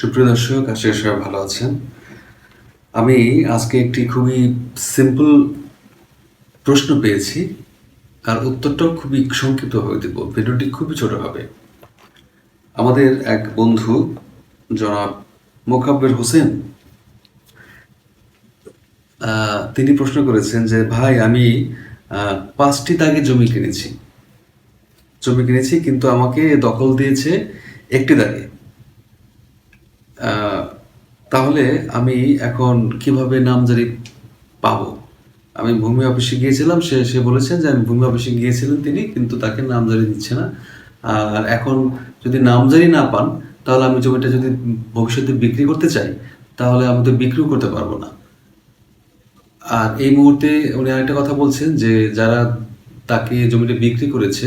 সুপ্রিয় দর্শক, আশা সবাই ভালো আছেন। আমি আজকে একটি খুবই সিম্পল প্রশ্ন পেয়েছি। আর উত্তরটাও খুবই সংক্ষিপ্ত হয়ে দেব। ভিডিওটি খুবই ছোট হবে। আমাদের এক বন্ধু, জনাব মোকাব্বের হোসেন তিনি প্রশ্ন করেছেন যে, ভাই, আমি পাঁচটি দাগে জমি কিনেছি। জমি কিনেছি, কিন্তু আমাকে দখল দিয়েছে একটি দাগে। তাহলে আমি এখন কীভাবে নামজারি পাব? আমি ভূমি অফিসে গিয়েছিলাম, সে সে বলেছেন যে আমি ভূমি অফিসে গিয়েছিলেন তিনি, কিন্তু তাকে নামজারি দিচ্ছে না। আর এখন যদি নামজারি না পান, তাহলে আমি জমিটা যদি ভবিষ্যতে বিক্রি করতে চাই, তাহলে আমি তো বিক্রিও করতে পারব না। আর এই মুহূর্তে উনি আরেকটা কথা বলছেন যে যারা তাকে জমিটা বিক্রি করেছে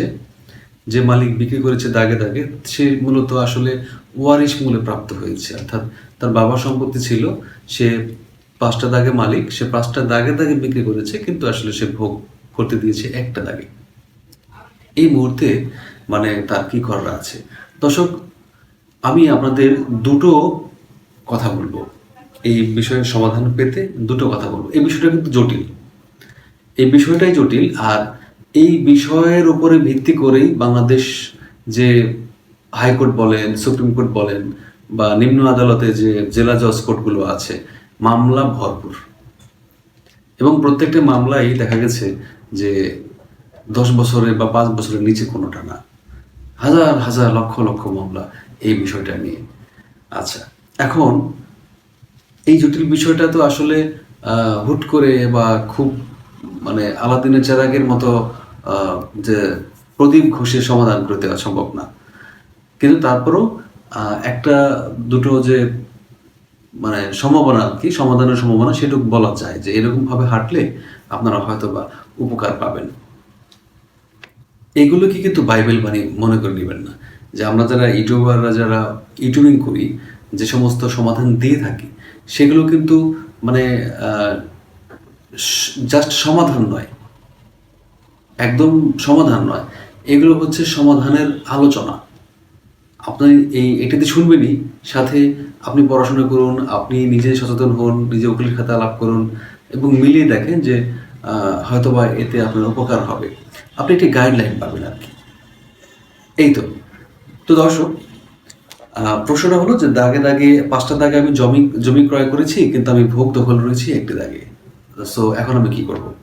যে মালিক বিক্রি করেছে দাগে দাগে, সে মূলত আসলে ওয়ারিশ মূলে প্রাপ্ত হয়েছে। অর্থাৎ তার বাবার সম্পত্তি ছিল, সে পাঁচটা দাগে মালিক, সে পাঁচটা দাগে দাগে বিক্রি করেছে, কিন্তু আসলে সে ভোগ করতে দিয়েছে একটা দাগে। এই মুহূর্তে মানে তার কি করার আছে? দর্শক, আমি আপনাদের দুটো কথা বলব। এই বিষয়ের সমাধান পেতে দুটো কথা বলব। এই বিষয়টা কিন্তু জটিল। এই বিষয়টাই জটিল, আর এই বিষয়ের উপরে ভিত্তি করেই বাংলাদেশ যে হাইকোর্ট বলেন, সুপ্রিম কোর্ট বলেন বা নিম্ন আদালতে যে জেলা জজ কোর্টগুলো আছে, মামলা ভরপুর। এবং প্রত্যেকটা মামলাই দেখা গেছে যে দশ বছরে বা পাঁচ বছরের নিচে কোনোটা না। হাজার হাজার, লক্ষ লক্ষ মামলা এই বিষয়টা নিয়ে। আচ্ছা এখন এই জটিল বিষয়টা তো আসলে হুট করে বা খুব মানে আলাদিনের চেরাগের মতো যে প্রদীপ ঘোষের সমাধান করে দেওয়া সম্ভব না। কিন্তু তারপরও একটা দুটো যে মানে সম্ভাবনা আর কি, সমাধানের সম্ভাবনা সেটুকু বলা যায় যে এরকম ভাবে হাঁটলে আপনারা হয়তো বা উপকার পাবেন। এগুলোকে কিন্তু বাইবেল বাণী মনে করে নেবেন না। যে আমরা যারা ইউটিউবাররা যারা ইউটিউবিং করি, যে সমস্ত সমাধান দিয়ে থাকি, সেগুলো কিন্তু মানে জাস্ট সমাধান নয়। একদম সমাধান নয়। এগুলো হচ্ছে সমাধানের আলোচনা। আপনি এই এটাতে শুনবেনই। সাথে আপনি পড়াশোনা করুন, আপনি নিজে সচেতন হন, নিজে উকিল খাতা লাভ করুন এবং মিলিয়ে দেখেন যে হয়তোবা এতে আপনার উপকার হবে। আপনি একটি গাইডলাইন পাবেন আর কি। এই তো। তো দর্শক প্রশ্নটা হলো যে, দাগে দাগে, পাঁচটা দাগে আমি জমি জমি ক্রয় করেছি, কিন্তু আমি ভোগ দখল রয়েছি একটি দাগে। সো এখন আমি কি করব?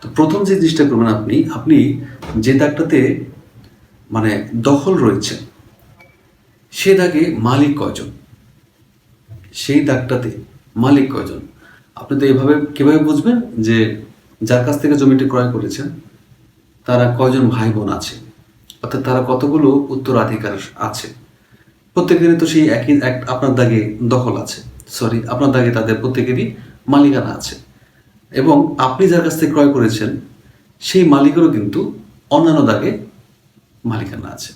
তো প্রথম যে জিনিসটা করবেন আপনি আপনি যে দাগটাতে মানে দখল রয়েছে, সে দাগে মালিক কয়জন? সেই দাগটাতে মালিক কয়জন? আপনি তো এভাবে, কীভাবে বুঝবেন যে যার কাছ থেকে জমিটি ক্রয় করেছেন, তারা কয়জন ভাই বোন আছে? অর্থাৎ তারা কতগুলো উত্তরাধিকার আছে? প্রত্যেকেরই তো সেই একই, এক, আপনার দাগে দখল আছে। সরি আপনার দাগে তাদের প্রত্যেকেরই মালিকানা আছে। এবং আপনি যার কাছ থেকে ক্রয় করেছেন, সেই মালিকেরও কিন্তু অন্যান্য দাগে মালিকানা আছে।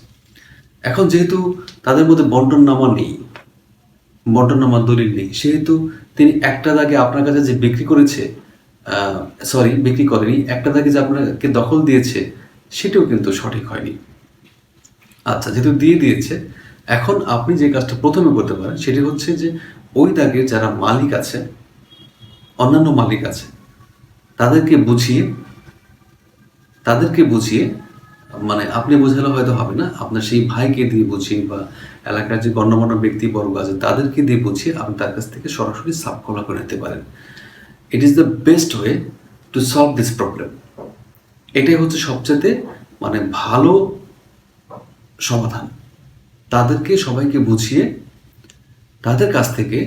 এখন যেহেতু তাদের মধ্যে বন্টন নামা নেই বন্টন নামার দলিল নেই, সেহেতু তিনি একটা দাগে আপনার কাছে যে বিক্রি করেছে সরি বিক্রি করেনি, একটা দাগে যে আপনাকে দখল দিয়েছে, সেটাও কিন্তু সঠিক হয়নি। আচ্ছা যেহেতু দিয়ে দিয়েছে, এখন আপনি যে কাজটা প্রথমে করতে পারেন, সেটি হচ্ছে যে ওই দাগের যারা মালিক আছে অন্যান্য মালিক আছে তাদেরকে বুঝিয়ে তাদেরকে বুঝিয়ে মানে আপনি বোঝালে হয়তো হবে না, আপনার সেই ভাইকে দিয়ে বুঝিয়ে বা এলাকার যে গণ্যমান্য ব্যক্তিবর্গ আছে, তাদেরকে দিয়ে বুঝিয়ে আপনি তার কাছ থেকে সরাসরি সাব কলা করে নিতে পারেন। It is the best way to solve this problem এটাই হচ্ছে সবচেয়ে মানে ভালো সমাধান। তাদেরকে সবাইকে বুঝিয়ে, তাদের কাছ থেকে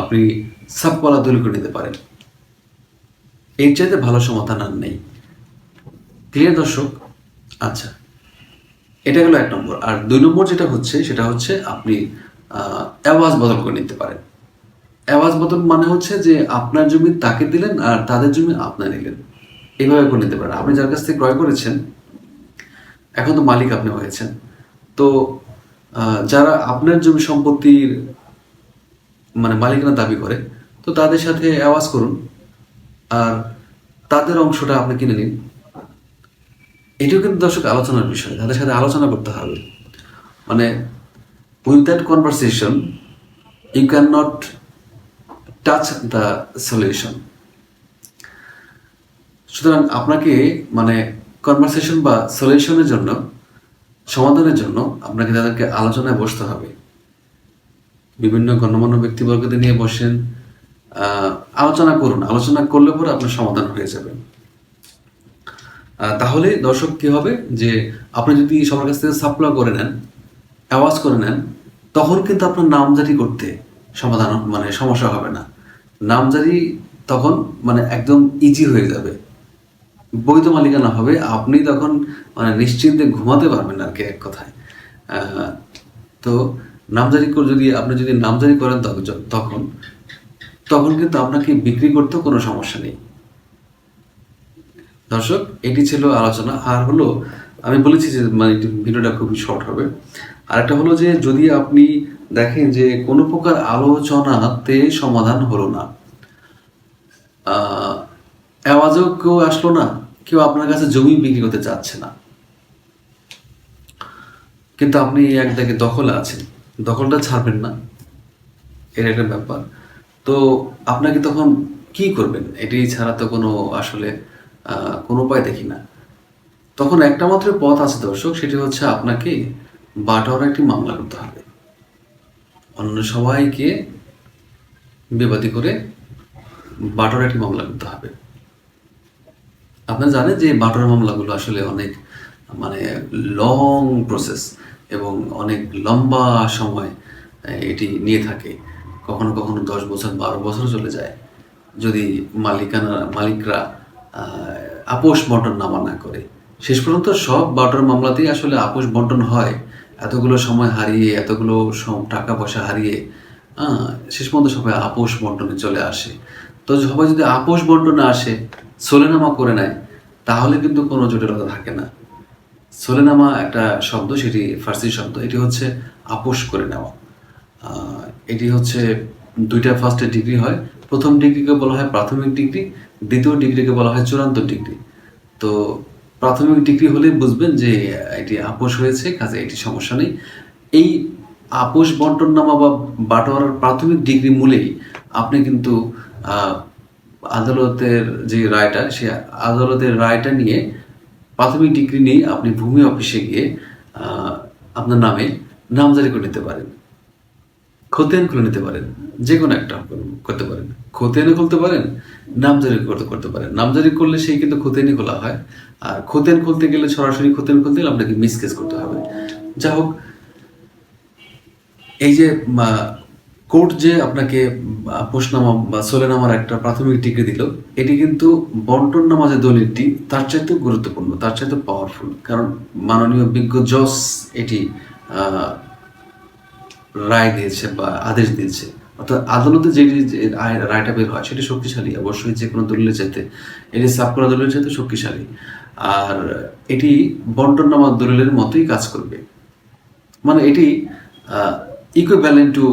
আপনি সাব কলা দূর করে নিতে পারেন। এর চাইতে ভালো সমাধান আর নেই। ক্লিয়ার দর্শক? আচ্ছা। এটা হলো এক নম্বর। আর দুই নম্বর যেটা হচ্ছে সেটা হচ্ছে আপনি আহ, আওয়াজ বদল করে নিতে পারেন। আওয়াজ বদল মানে হচ্ছে যে আপনার জমি তাকে দিলেন আর তাদের জমি আপনার নিলেন। এইভাবে করে নিতে পারেন। আপনি যার কাছ থেকে ক্রয় করেছেন এখন তো মালিক আপনি হয়েছেন। তো যারা আপনার জমি সম্পত্তির মানে মালিকানা দাবি করে তো তাদের সাথে আওয়াজ করুন। আর তাদের অংশটা আপনি কিনে নিন। এটাও কিন্তু দর্শক আলোচনার বিষয়, তাদের সাথে আলোচনা করতে হবে। মানে with that conversation you can not touch the solution সুতরাং আপনাকে মানে কনভারসেশন বা সলিউশনের জন্য, সমাধানের জন্য আপনাকে তাদেরকে আলোচনায় বসতে হবে। বিভিন্ন গণ্যমান্য ব্যক্তিবর্গদের নিয়ে বসেন আলোচনা করুন। আলোচনা করলে পরে আপনার সমাধান হয়ে যাবে। তাহলে দর্শক কি হবে? যে আপনি যদি সবার কাছ থেকে সাপ্লাই করে নেন, আওয়াজ করে নেন, তখন কিন্তু আপনার নামজারি করতে সমাধান মানে সমস্যা হবে না। নামজারি তখন মানে একদম ইজি হয়ে যাবে। বৈধ মালিকানা হবে। আপনি তখন মানে নিশ্চিন্তে ঘুমাতে পারবেন আর কি এক কথায়। তো নামজারি করে যদি আপনি যদি নামজারি করেন তখন- তখন কিন্তু আপনাকে বিক্রি করতেও কোনো সমস্যা নেই। দর্শক, এটি ছিল আলোচনা। আর হলো, আমি বলেছি যে মানে ভিডিওটা খুবই শর্ট হবে। আরেকটা হলো যে, যদি আপনি দেখেন যে, কোনো প্রকার আলোচনাতে সমাধান হলো না আওয়াজও কেউ আসলো না, কেউ আপনার কাছে জমি বিক্রি করতে চাচ্ছে না। কিন্তু আপনি এক দেখে দখলে আছেন। দখলটা ছাড়বেন না। এর একটা ব্যাপার। তো আপনাকে তখন কি করবেন? এটি ছাড়া তো কোনো আসলে কোনো উপায় দেখি না। তখন একটা মাত্র পথ আছে দর্শক, সেটি হচ্ছে আপনাকে বাটোয়ারা একটি মামলা করতে হবে। অন্য সবাইকে বিবাদী করে বাটোয়ারা একটি মামলা করতে হবে। আপনারা জানেন যে বাটোয়ারা মামলাগুলো আসলে অনেক মানে লং প্রসেস এবং অনেক লম্বা সময় এটি নিয়ে থাকে। কখনো কখনো দশ বছর, বারো বছর চলে যায়। যদি মালিকানা, মালিকরা আপোষ বন্টন নামা না করে। শেষ পর্যন্ত সব বাটোয়ারা মামলাতেই আসলে আপোষ বন্টন হয়। এতগুলো সময় হারিয়ে, এতগুলো টাকা পয়সা হারিয়ে শেষ পর্যন্ত সবাই আপোষ বন্টনে চলে আসে। তো সবাই যদি আপোষ বন্টনে আসে, সোলেনামা করে নেয়, তাহলে কিন্তু কোনো জটিলতা থাকে না। সোলেনামা একটা শব্দ, সেটি ফার্সি শব্দ, এটি হচ্ছে আপোষ করে নেওয়া। এটি হচ্ছে দুইটা ফার্স্টে ডিগ্রি হয়। প্রথম ডিগ্রিকে বলা হয় প্রাথমিক ডিগ্রি দ্বিতীয় ডিগ্রিকে বলা হয় চূড়ান্ত ডিগ্রি তো প্রাথমিক ডিগ্রি হলে বুঝবেন যে এটি আপোষ হয়েছে, কাজে এটি সমস্যা নেই। এই আপোষ বন্টন নামা বা বাটোয়ারার প্রাথমিক ডিগ্রি মূলেই আপনি কিন্তু আদালতের যে রায়টা, সে আদালতের রায়টা নিয়ে প্রাথমিক ডিগ্রি নিয়ে আপনি ভূমি অফিসে গিয়ে আপনার নামে নামজারি করে নিতে পারেন। খতিয়ান খুলে নিতে পারেন যে কোনো একটা করতে পারেন। খতিয়ানে খুলতে পারেন, নামজারি করতে করতে পারেন। নামজারি করলে সেই কিন্তু খতিয়ানই খোলা হয়। আর খতিয়ান খুলতে গেলে সরাসরি খতিয়ান খুলতে গেলে আপনাকে মিসকেস করতে হবে। যা হোক, এই যে কোর্ট যে আপনাকে পোষনামা বা সোলেনামার একটা প্রাথমিক ডিগ্রি দিল, এটি কিন্তু বন্টন নামা যে দলিলটি তার চাইতে গুরুত্বপূর্ণ, তার চাইতে পাওয়ারফুল কারণ মাননীয় বিজ্ঞ জজ এটি রায় দিয়েছে বা আদেশ দিয়েছে। অর্থাৎ আদালতে যে রায়টা বের হয় সেটি শক্তিশালী। অবশ্যই যে কোনো দলিলের চাইতে এটি সাব করা দলিলের চাইতে শক্তিশালী। আর এটি বন্টন নামা দলিলের মতোই কাজ করবে। মানে এটি ইকুইভ্যালেন্ট টু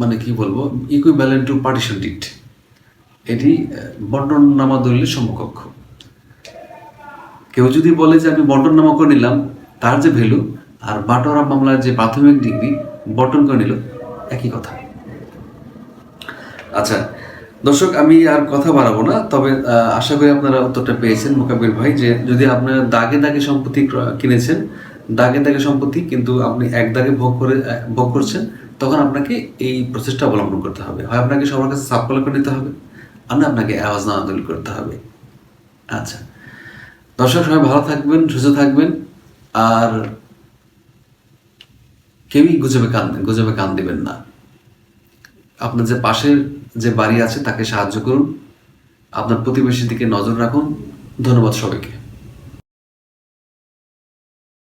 মানে কি বলব? ইকুইভ্যালেন্ট টু পার্টিশন ডিট এটি আহ, বন্টন নামা দলিলের সমকক্ষ। কেউ যদি বলে যে আমি বন্টন নামা করে নিলাম তার যে ভ্যালু আর বাটোয়ারা মামলার যে প্রাথমিক ডিগ্রি, বন্টন করে নিল, একই কথা। আচ্ছা দর্শক, আমি আর কথা বাড়াবো না, তবে আশা করি আপনারা উত্তরটা পেয়েছেন মোকাবির ভাই, যে যদি আপনার দাগে দাগে সম্পত্তি কিনেছেন, দাগে দাগে সম্পত্তি কিন্তু আপনি এক দাগে ভোগ করে ভোগ করছেন, তখন আপনাকে এই প্রসেসটা অবলম্বন করতে হবে। হয় আপনাকে সবার কাছে সাব করে নিতে হবে, আর না আপনাকে আওয়াজ না আন্দোলন করতে হবে। আচ্ছা দর্শক, সবাই ভালো থাকবেন, সুস্থ থাকবেন, আর কেউই গুজবে কান গুজবে কান দিবেন না। আপনার যে পাশের যে বাড়ি আছে, তাকে সাহায্য করুন। আপনার প্রতিবেশীর দিকে নজর রাখুন। ধন্যবাদ সবাইকে।